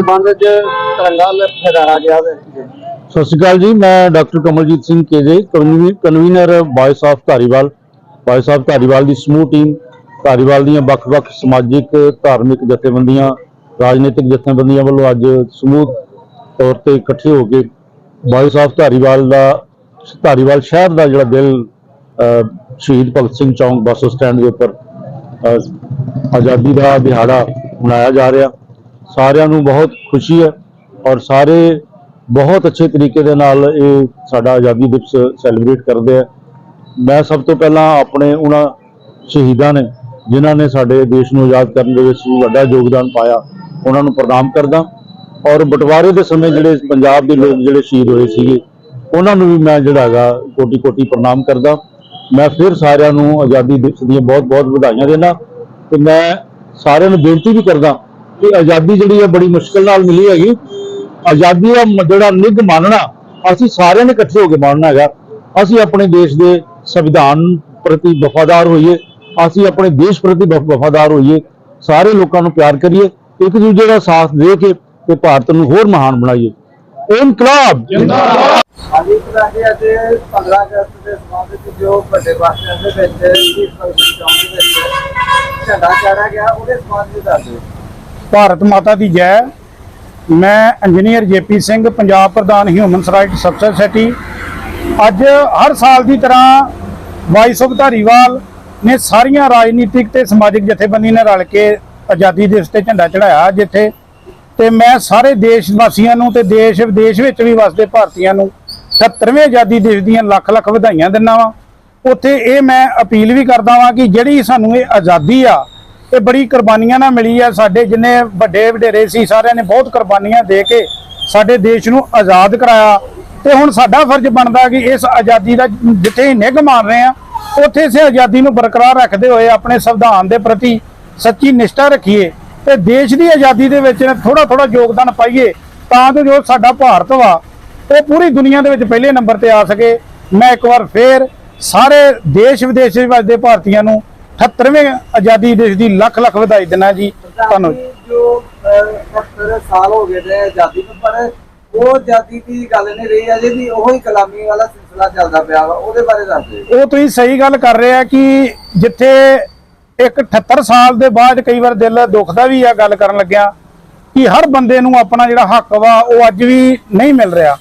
ਸੰਬੰਧ ਚ ਤਿਰੰਗਾ ਲਹਿਰਾਇਆ ਗਿਆ ਹੈ ਸਤਿ ਸ਼੍ਰੀ ਅਕਾਲ ਜੀ ਮੈਂ doctor Kamaljeet Singh KJ convener voice of Dhariwal. Voice of Dhariwal ਦੀ ਸਮੂਹ ਟੀਮ ਧਾਰੀਵਾਲ ਦੀਆਂ ਵੱਖ-ਵੱਖ ਸਮਾਜਿਕ ਧਾਰਮਿਕ ਜਥੇਬੰਦੀਆਂ ਰਾਜਨੀਤਿਕ ਜਥੇਬੰਦੀਆਂ ਵੱਲੋਂ ਅੱਜ ਸਮੂਹ ਤੌਰ ਤੇ ਇਕੱਠੇ ਹੋ ਕੇ ਵਾਇਸ ਆਫ ਧਾਰੀਵਾਲ ਦਾ ਧਾਰੀਵਾਲ ਸ਼ਹਿਰ ਦਾ ਜਿਹੜਾ ਦਿਲ ਅਹ, ਸ਼ਹੀਦ ਭਗਤ ਸਿੰਘ ਚੌਂਕ ਬੱਸ ਸਟੈਂਡ ਦੇ ਉੱਪਰ ਆਜ਼ਾਦੀ ਦਾ ਦਿਹਾੜਾ ਮਨਾਇਆ ਜਾ ਰਿਹਾ। ਸਾਰਿਆਂ ਨੂੰ ਬਹੁਤ ਖੁਸ਼ੀ ਹੈ ਔਰ ਸਾਰੇ ਬਹੁਤ ਅੱਛੇ ਤਰੀਕੇ ਦੇ ਨਾਲ ਇਹ ਸਾਡਾ ਆਜ਼ਾਦੀ ਦਿਵਸ ਸੈਲੀਬ੍ਰੇਟ ਕਰਦੇ ਆ। ਮੈਂ ਸਭ ਤੋਂ ਪਹਿਲਾਂ ਆਪਣੇ ਉਹਨਾਂ ਸ਼ਹੀਦਾਂ ਨੇ, ਜਿਨ੍ਹਾਂ ਨੇ ਸਾਡੇ ਦੇਸ਼ ਨੂੰ ਆਜ਼ਾਦ ਕਰਨ ਦੇ ਵਿੱਚ ਵੱਡਾ ਯੋਗਦਾਨ ਪਾਇਆ, ਉਹਨਾਂ ਨੂੰ ਪ੍ਰਣਾਮ ਕਰਦਾ ਔਰ ਬਟਵਾਰੇ ਦੇ ਸਮੇਂ ਜਿਹੜੇ ਪੰਜਾਬ ਦੇ ਲੋਕ ਜਿਹੜੇ ਸ਼ਹੀਦ ਹੋਏ ਸੀਗੇ, ਉਹਨਾਂ ਨੂੰ ਵੀ ਮੈਂ ਜਿਹੜਾ ਹੈਗਾ ਕੋਟੀ ਕੋਟੀ ਪ੍ਰਣਾਮ ਕਰਦਾ। ਮੈਂ ਫਿਰ ਸਾਰਿਆਂ ਨੂੰ ਆਜ਼ਾਦੀ ਦਿਵਸ ਦੀਆਂ ਬਹੁਤ ਬਹੁਤ ਵਧਾਈਆਂ ਦੇਣਾ ਤੇ ਮੈਂ ਸਾਰਿਆਂ ਨੂੰ ਬੇਨਤੀ ਵੀ ਕਰਦਾ ਕਿ ਆਜ਼ਾਦੀ ਜਿਹੜੀ ਹੈ ਬੜੀ ਮੁਸ਼ਕਲ ਨਾਲ ਮਿਲੀ ਹੈਗੀ। ਆਜ਼ਾਦੀ ਦਾ ਜਿਹੜਾ ਨਿੱਘ ਮੰਨਣਾ, ਅਸੀਂ ਸਾਰਿਆਂ ਨੇ ਇਕੱਠੇ ਹੋ ਕੇ ਮੰਨਣਾ ਹੈਗਾ। ਅਸੀਂ ਆਪਣੇ ਦੇਸ਼ ਦੇ ਸੰਵਿਧਾਨ ਪ੍ਰਤੀ ਵਫਾਦਾਰ ਹੋਈਏ, ਅਸੀਂ ਆਪਣੇ ਦੇਸ਼ ਪ੍ਰਤੀ ਵਫਾਦਾਰ ਹੋਈਏ, ਸਾਰੇ ਲੋਕਾਂ ਨੂੰ ਪਿਆਰ ਕਰੀਏ, ਇੱਕ ਦੂਜੇ ਦਾ ਸਾਥ ਦੇ ਕੇ ਤੇ ਭਾਰਤ ਨੂੰ ਹੋਰ ਮਹਾਨ ਬਣਾਈਏ। ਇਨਕਲਾਬ! ਹਾਂਜੀ ਤੁਹਾਡੇ ਅੱਜ 15 ਅਗਸਤ ਦੇ ਸੰਬੰਧ ਚ ਜੋ ਵੱਡੇ ਬਾਸਟਰ ਦੇ ਵਿੱਚ ਸ਼ਹੀਦ ਭਗਤ ਚੌਂਕ ਦੇ ਵਿੱਚ ਝੰਡਾ ਚਾੜਿਆ ਗਿਆ ਉਹਦੇ ਸੰਬੰਧ ਵਿੱਚ ਦੱਸ ਭਾਰਤ ਮਾਤਾ ਦੀ ਜੈ। ਮੈਂ ਇੰਜੀਨੀਅਰ ਜੇਪੀ ਸਿੰਘ, ਪੰਜਾਬ ਪ੍ਰਧਾਨ ਹਿਊਮਨ ਰਾਈਟਸ ਸੋਸਾਇਟੀ ਅੱਜ ਹਰ ਸਾਲ ਦੀ ਤਰ੍ਹਾਂ ਵਾਇਸ ਆਫ ਧਾਰੀਵਾਲ ਨੇ ਸਾਰੀਆਂ ਰਾਜਨੀਤਿਕ ਤੇ ਸਮਾਜਿਕ ਜਥੇਬੰਦੀਆਂ ਨਾਲ ਰਲ ਕੇ ਆਜ਼ਾਦੀ ਦਿਵਸ ਤੇ ਝੰਡਾ ਚੜਾਇਆ ਜਿੱਥੇ ਤੇ ਮੈਂ ਸਾਰੇ ਦੇਸ਼ ਵਾਸੀਆਂ ਨੂੰ ਤੇ ਦੇਸ਼ ਵਿਦੇਸ਼ ਵਿੱਚ ਵੀ ਵਸਦੇ ਭਾਰਤੀਆਂ ਨੂੰ 78ਵੇਂ ਆਜ਼ਾਦੀ ਦਿਵਸ ਦੀਆਂ ਲੱਖ ਲੱਖ ਵਧਾਈਆਂ ਦਿੰਦਾ ਵਾਂ। ਉੱਥੇ ਇਹ ਮੈਂ ਅਪੀਲ ਵੀ ਕਰਦਾ ਵਾਂ ਕਿ ਜਿਹੜੀ ਸਾਨੂੰ ਇਹ ਆਜ਼ਾਦੀ ਆ ਇਹ ਬੜੀ ਕੁਰਬਾਨੀਆਂ ਨਾਲ ਮਿਲੀ ਆ ਸਾਡੇ ਜਿੰਨੇ ਵੱਡੇ ਵਡੇਰੇ ਸੀ, ਸਾਰਿਆਂ ਨੇ ਬਹੁਤ ਕੁਰਬਾਨੀਆਂ ਦੇ ਕੇ ਸਾਡੇ ਦੇਸ਼ ਨੂੰ ਆਜ਼ਾਦ ਕਰਾਇਆ। ਤੇ ਹੁਣ ਸਾਡਾ ਫਰਜ਼ ਬਣਦਾ ਕਿ ਇਸ ਆਜ਼ਾਦੀ ਦਾ ਜਿੱਥੇ ਹੀ ਨਿੱਘ ਮਾਰ ਰਹੇ ਆ ਉੱਥੇ ਇਸੇ ਆਜ਼ਾਦੀ ਨੂੰ ਬਰਕਰਾਰ ਰੱਖਦੇ ਹੋਏ ਆਪਣੇ ਸੰਵਿਧਾਨ ਦੇ ਪ੍ਰਤੀ ਸੱਚੀ ਨਿਸ਼ਠਾ ਰੱਖੀਏ ਤੇ ਦੇਸ਼ ਦੀ ਆਜ਼ਾਦੀ ਦੇ ਵਿੱਚ ਥੋੜਾ ਥੋੜਾ ਯੋਗਦਾਨ ਪਾਈਏ ਤਾਂ ਜੋ ਸਾਡਾ ਭਾਰਤ ਵਾ, ਉਹ ਪੂਰੀ ਦੁਨੀਆ ਦੇ ਵਿੱਚ ਪਹਿਲੇ ਨੰਬਰ ਤੇ ਆ ਸਕੇ। ਮੈਂ ਇੱਕ ਵਾਰ ਫੇਰ ਸਾਰੇ ਦੇਸ਼ ਵਿਦੇਸ਼ ਵਿੱਚ ਵਸਦੇ ਭਾਰਤੀਆਂ ਨੂੰ 78ਵੇਂ ਆਜ਼ਾਦੀ ਦਿਵਸ ਦੀ ਲੱਖ ਲੱਖ ਵਧਾਈ ਦਿੰਦਾ ਜੀ। ਧੰਨਵਾਦ। ਜੋ 70 ਸਾਲ ਹੋ ਗਏ ਨੇ ਆਜ਼ਾਦੀ ਨੂੰ ਪਰ ਉਹ ਆਜ਼ਾਦੀ ਦੀ ਗੱਲ ਨਹੀਂ ਰਹੀ ਅਜੇ ਵੀ ਉਹੀ ਗੁਲਾਮੀ ਵਾਲਾ ਸਿਲਸਿਲਾ ਚੱਲਦਾ ਪਿਆ ਵਾ ਉਹਦੇ ਬਾਰੇ ਦੱਸ ਦਿਓ ਉਹ ਤੁਸੀਂ ਸਹੀ ਗੱਲ ਕਰ ਰਹੇ ਆ ਕਿ ਜਿੱਥੇ ਇੱਕ 78 ਸਾਲ ਦੇ ਬਾਅਦ ਕਈ ਵਾਰ ਦਿਲ ਦੁਖਦਾ ਵੀ ਆ ਗੱਲ ਕਰਨ ਲੱਗਿਆ ਕਿ ਹਰ ਬੰਦੇ ਨੂੰ ਆਪਣਾ ਜਿਹੜਾ ਹੱਕ ਵਾ ਉਹ ਅੱਜ ਵੀ ਨਹੀਂ ਮਿਲ ਰਿਹਾ।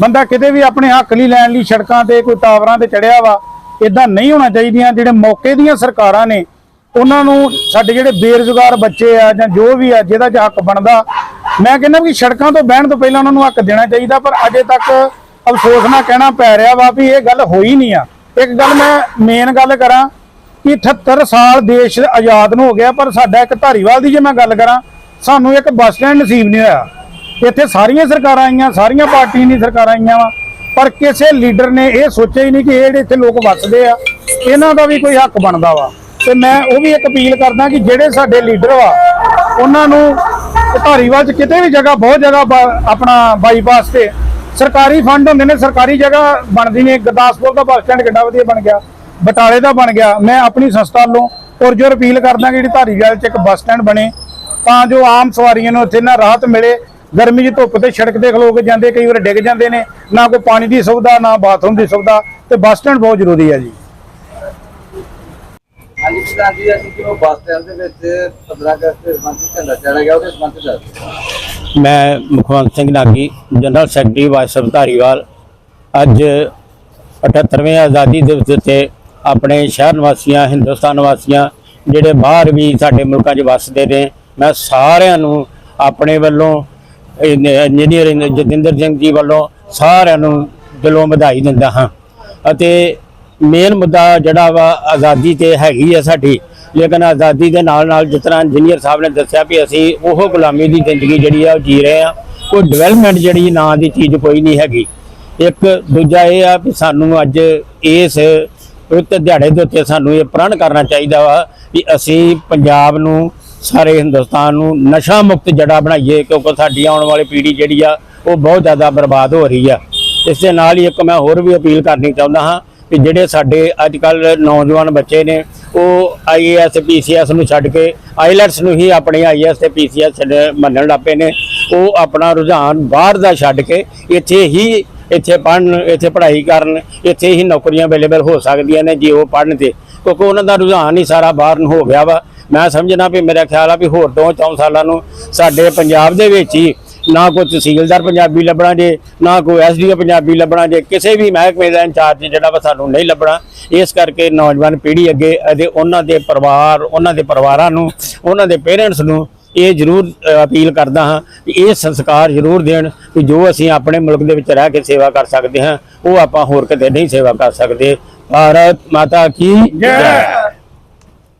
ਬੰਦਾ ਕਿਤੇ ਵੀ ਆਪਣੇ ਹੱਕ ਲਈ ਲੈਣ ਲਈ ਸੜਕਾਂ ਤੇ ਕੋਈ ਟਾਵਰਾਂ ਤੇ ਚੜਿਆ ਵਾ ਇਦਾਂ ਨਹੀਂ ਹੋਣਾ ਚਾਹੀਦੀਆਂ, ਜਿਹੜੇ ਮੌਕੇ ਦੀਆਂ ਸਰਕਾਰਾਂ ਨੇ, ਉਹਨਾਂ ਨੂੰ ਸਾਡੇ ਜਿਹੜੇ ਬੇਰੁਜ਼ਗਾਰ ਬੱਚੇ ਆ ਜਾਂ ਜੋ ਵੀ ਆ, ਜਿਹਦਾ ਜ ਹੱਕ ਬਣਦਾ, ਮੈਂ ਕਹਿੰਦਾ ਵੀ ਸੜਕਾਂ ਤੋਂ ਬਹਿਣ ਤੋਂ ਪਹਿਲਾਂ ਉਹਨਾਂ ਨੂੰ ਹੱਕ ਦੇਣਾ ਚਾਹੀਦਾ, ਪਰ ਅਜੇ ਤੱਕ ਅਫਸੋਸ ਨਾਲ ਕਹਿਣਾ ਪੈ ਰਿਹਾ ਵਾ ਵੀ ਇਹ ਗੱਲ ਹੋਈ ਨਹੀਂ ਆ। ਇੱਕ ਗੱਲ ਮੈਂ ਮੇਨ ਗੱਲ ਕਰਾਂ ਕਿ 78 ਸਾਲ ਦੇਸ਼ ਆਜ਼ਾਦ ਨੂੰ ਹੋ ਗਿਆ, ਪਰ ਸਾਡਾ ਇੱਕ ਧਾਰੀਵਾਲ ਦੀ ਜੇ ਮੈਂ ਗੱਲ ਕਰਾਂ, ਸਾਨੂੰ ਇੱਕ ਬੱਸ ਸਟੈਂਡ ਨਸੀਬ ਨਹੀਂ ਹੋਇਆ। ਇੱਥੇ ਸਾਰੀਆਂ ਸਰਕਾਰਾਂ ਆਈਆਂ, ਸਾਰੀਆਂ ਪਾਰਟੀਆਂ ਦੀ ਸਰਕਾਰਾਂ ਆਈਆਂ ਵਾ। ਪਰ ਕਿਸੇ ਲੀਡਰ ਨੇ ਇਹ ਸੋਚਿਆ ਹੀ ਨਹੀਂ ਕਿ ਇਹ ਜਿਹੜੇ ਇੱਥੇ ਲੋਕ ਵੱਸਦੇ ਆ, ਇਹਨਾਂ ਦਾ ਵੀ ਕੋਈ ਹੱਕ ਬਣਦਾ ਵਾ। ਤੇ ਮੈਂ ਉਹ ਵੀ ਇੱਕ ਅਪੀਲ ਕਰਦਾ ਕਿ ਜਿਹੜੇ ਸਾਡੇ ਲੀਡਰ ਵਾ, ਉਹਨਾਂ ਨੂੰ ਧਾਰੀਵਾਲ ਚ ਕਿਤੇ ਵੀ ਜਗ੍ਹਾ, ਬਹੁਤ ਜਗ੍ਹਾ ਬਾ- ਆਪਣਾ ਬਾਈਪਾਸ ਤੇ ਸਰਕਾਰੀ ਫੰਡ ਹੁੰਦੇ ਨੇ, ਸਰਕਾਰੀ ਜਗ੍ਹਾ ਬਣਦੀ ਨੇ। ਗੁਰਦਾਸਪੁਰ ਦਾ ਬੱਸ ਸਟੈਂਡ ਕਿੰਨਾ ਵਧੀਆ ਬਣ ਗਿਆ, ਬਟਾਲੇ ਦਾ ਬਣ ਗਿਆ। ਮੈਂ ਆਪਣੀ ਸੰਸਥਾ ਵੱਲੋਂ ਪੁਰਜੋਰ ਅਪੀਲ ਕਰਦਾ ਕਿ ਜਿਹੜੀ ਧਾਰੀਵਾਲ ਚ ਇੱਕ ਬੱਸ ਸਟੈਂਡ ਬਣੇ, ਤਾਂ ਜੋ ਆਮ ਸਵਾਰੀਆਂ ਨੂੰ ਇੱਥੇ ਨਾ ਰਾਹਤ ਮਿਲੇ ਗਰਮੀ 'ਚ ਧੁੱਪ ਤੇ ਸੜਕ ਤੇ ਖਲੋ ਕੇ ਜਾਂਦੇ ਕਈ ਵਾਰ ਡਿੱਗ ਜਾਂਦੇ ਨੇ। ਨਾ ਕੋਈ ਪਾਣੀ ਦੀ ਸੁਵਿਧਾ ਨਾ ਬਾਥਰੂਮ ਦੀ ਸੁਵਿਧਾ ਤੇ ਬੱਸ ਸਟੈਂਡ ਬਹੁਤ ਜ਼ਰੂਰੀ ਹੈ ਜੀ। ਹਾਂਜੀ ਪ੍ਰਧਾਨ ਜੀ ਅਸੀਂ ਜੋ ਬੱਸ ਸਟੈਂਡ ਦੇ ਵਿੱਚ 15 ਅਗਸਤ ਦੇ ਸੰਬੰਧ ਚ ਝੰਡਾ ਚਾੜਿਆ ਗਿਆ ਉਹਦੇ ਸੰਬੰਧ ਚ ਦੱਸ ਦਿਓ। ਮੈਂ Mukhwant Singh Nagi general secretary voice Dhariwal. ਅੱਜ 78ਵੇਂ ਆਜ਼ਾਦੀ ਦਿਵਸ ਉੱਤੇ ਆਪਣੇ ਸ਼ਹਿਰ ਨਿਵਾਸੀਆਂ ਹਿੰਦੁਸਤਾਨ ਨਿਵਾਸੀਆਂ ਜਿਹੜੇ ਬਾਹਰ ਵੀ ਸਾਡੇ ਮੁਲਕਾਂ 'ਚ ਵੱਸਦੇ ਨੇ ਮੈਂ ਸਾਰਿਆਂ ਨੂੰ ਆਪਣੇ ਵੱਲੋਂ ਇੰਜੀਨੀਅਰ ਜਤਿੰਦਰ ਸਿੰਘ ਜੀ ਵੱਲੋਂ ਸਾਰਿਆਂ ਨੂੰ ਦਿਲੋਂ ਵਧਾਈ ਦਿੰਦਾ ਹਾਂ। ਅਤੇ ਮੇਨ ਮੁੱਦਾ ਜਿਹੜਾ ਵਾ ਆਜ਼ਾਦੀ ਤੇ ਹੈਗੀ ਆ ਸਾਡੀ, ਲੇਕਿਨ ਆਜ਼ਾਦੀ ਦੇ ਨਾਲ ਨਾਲ ਜਿਸ ਤਰ੍ਹਾਂ ਇੰਜੀਨੀਅਰ ਸਾਹਿਬ ਨੇ ਦੱਸਿਆ ਵੀ ਅਸੀਂ ਉਹ ਗੁਲਾਮੀ ਦੀ ਜ਼ਿੰਦਗੀ ਜਿਹੜੀ ਆ ਉਹ ਜੀ ਰਹੇ ਆ ਕੋਈ ਡਿਵੈਲਪਮੈਂਟ ਜਿਹੜੀ ਨਾਂ ਦੀ ਚੀਜ਼ ਕੋਈ ਨਹੀਂ ਹੈਗੀ। ਇੱਕ ਦੂਜਾ ਇਹ ਆ ਵੀ ਸਾਨੂੰ ਅੱਜ ਇਸ ਉੱਤੇ ਦਿਹਾੜੇ ਦੇ ਉੱਤੇ ਸਾਨੂੰ ਇਹ ਪ੍ਰਣ ਕਰਨਾ ਚਾਹੀਦਾ ਵਾ ਵੀ ਅਸੀਂ ਪੰਜਾਬ ਨੂੰ ਸਾਰੇ ਹਿੰਦੁਸਤਾਨ ਨੂੰ ਨਸ਼ਾ ਮੁਕਤ ਜੜਾ ਬਣਾਈਏ, ਕਿਉਂਕਿ ਸਾਡੀ ਆਉਣ ਵਾਲੀ ਪੀੜ੍ਹੀ ਜਿਹੜੀ ਆ, ਉਹ ਬਹੁਤ ਜ਼ਿਆਦਾ ਬਰਬਾਦ ਹੋ ਰਹੀ ਆ। ਇਸ ਦੇ ਨਾਲ ਹੀ ਇੱਕ ਮੈਂ ਹੋਰ ਵੀ ਅਪੀਲ ਕਰਨੀ ਚਾਹੁੰਦਾ ਹਾਂ ਕਿ ਜਿਹੜੇ ਸਾਡੇ ਅੱਜ ਕੱਲ ਨੌਜਵਾਨ ਬੱਚੇ ਨੇ, ਉਹ ਆਈਏਐਸ ਪੀਸੀਐਸ ਨੂੰ ਛੱਡ ਕੇ ਆਈਲੈਟਸ ਨੂੰ ਹੀ ਆਪਣੀ ਆਈਏਐਸ ਤੇ ਪੀਸੀਐਸ ਮੰਨਣ ਲੱਗ ਪਏ ਨੇ। ਉਹ ਆਪਣਾ ਰੁਝਾਨ ਬਾਹਰ ਦਾ ਛੱਡ ਕੇ ਇੱਥੇ ਹੀ ਇੱਥੇ ਪੜ੍ਹਨ, ਇੱਥੇ ਪੜ੍ਹਾਈ ਕਰਨ, ਇੱਥੇ ਹੀ ਨੌਕਰੀਆਂ ਅਵੇਲੇਬਲ ਹੋ ਸਕਦੀਆਂ ਨੇ ਜੇ ਉਹ ਪੜ੍ਹਨ ਤੇ। ਕਿਉਂਕਿ ਉਹਨਾਂ ਦਾ ਰੁਝਾਨ ਹੀ ਸਾਰਾ ਬਾਹਰ ਨੂੰ ਹੋ ਗਿਆ ਵਾ। ਮੈਂ ਸਮਝਣਾ ਵੀ ਮੇਰਾ ਖਿਆਲ ਆ ਵੀ ਹੋਰ ਦੋ ਚੌਂ ਸਾਲਾਂ ਨੂੰ ਸਾਡੇ ਪੰਜਾਬ ਦੇ ਵਿੱਚ ਹੀ ਨਾ ਕੋਈ ਤਹਿਸੀਲਦਾਰ ਪੰਜਾਬੀ ਲੱਭਣਾ ਜੇ ਨਾ ਕੋਈ ਐਸਡੀਓ ਪੰਜਾਬੀ ਲੱਭਣਾ ਜੇ ਕਿਸੇ ਵੀ ਮਹਿਕਮੇ ਦਾ ਇੰਚਾਰਜ ਜਿਹੜਾ ਵਾ ਸਾਨੂੰ ਨਹੀਂ ਲੱਭਣਾ। ਇਸ ਕਰਕੇ ਨੌਜਵਾਨ ਪੀੜ੍ਹੀ ਅੱਗੇ ਅਤੇ ਉਹਨਾਂ ਦੇ ਪਰਿਵਾਰ ਉਹਨਾਂ ਦੇ ਪਰਿਵਾਰਾਂ ਨੂੰ ਉਹਨਾਂ ਦੇ ਪੇਰੈਂਟਸ ਨੂੰ ਇਹ ਜ਼ਰੂਰ ਅਪੀਲ ਕਰਦਾ ਹਾਂ ਕਿ ਇਹ ਸੰਸਕਾਰ ਜ਼ਰੂਰ ਦੇਣ ਕਿ ਜੋ ਅਸੀਂ ਆਪਣੇ ਮੁਲਕ ਦੇ ਵਿੱਚ ਰਹਿ ਕੇ ਸੇਵਾ ਕਰ ਸਕਦੇ ਹਾਂ ਉਹ ਆਪਾਂ ਹੋਰ ਕਿਤੇ ਨਹੀਂ ਸੇਵਾ ਕਰ ਸਕਦੇ। ਭਾਰਤ ਮਾਤਾ ਕੀ ਜੈ।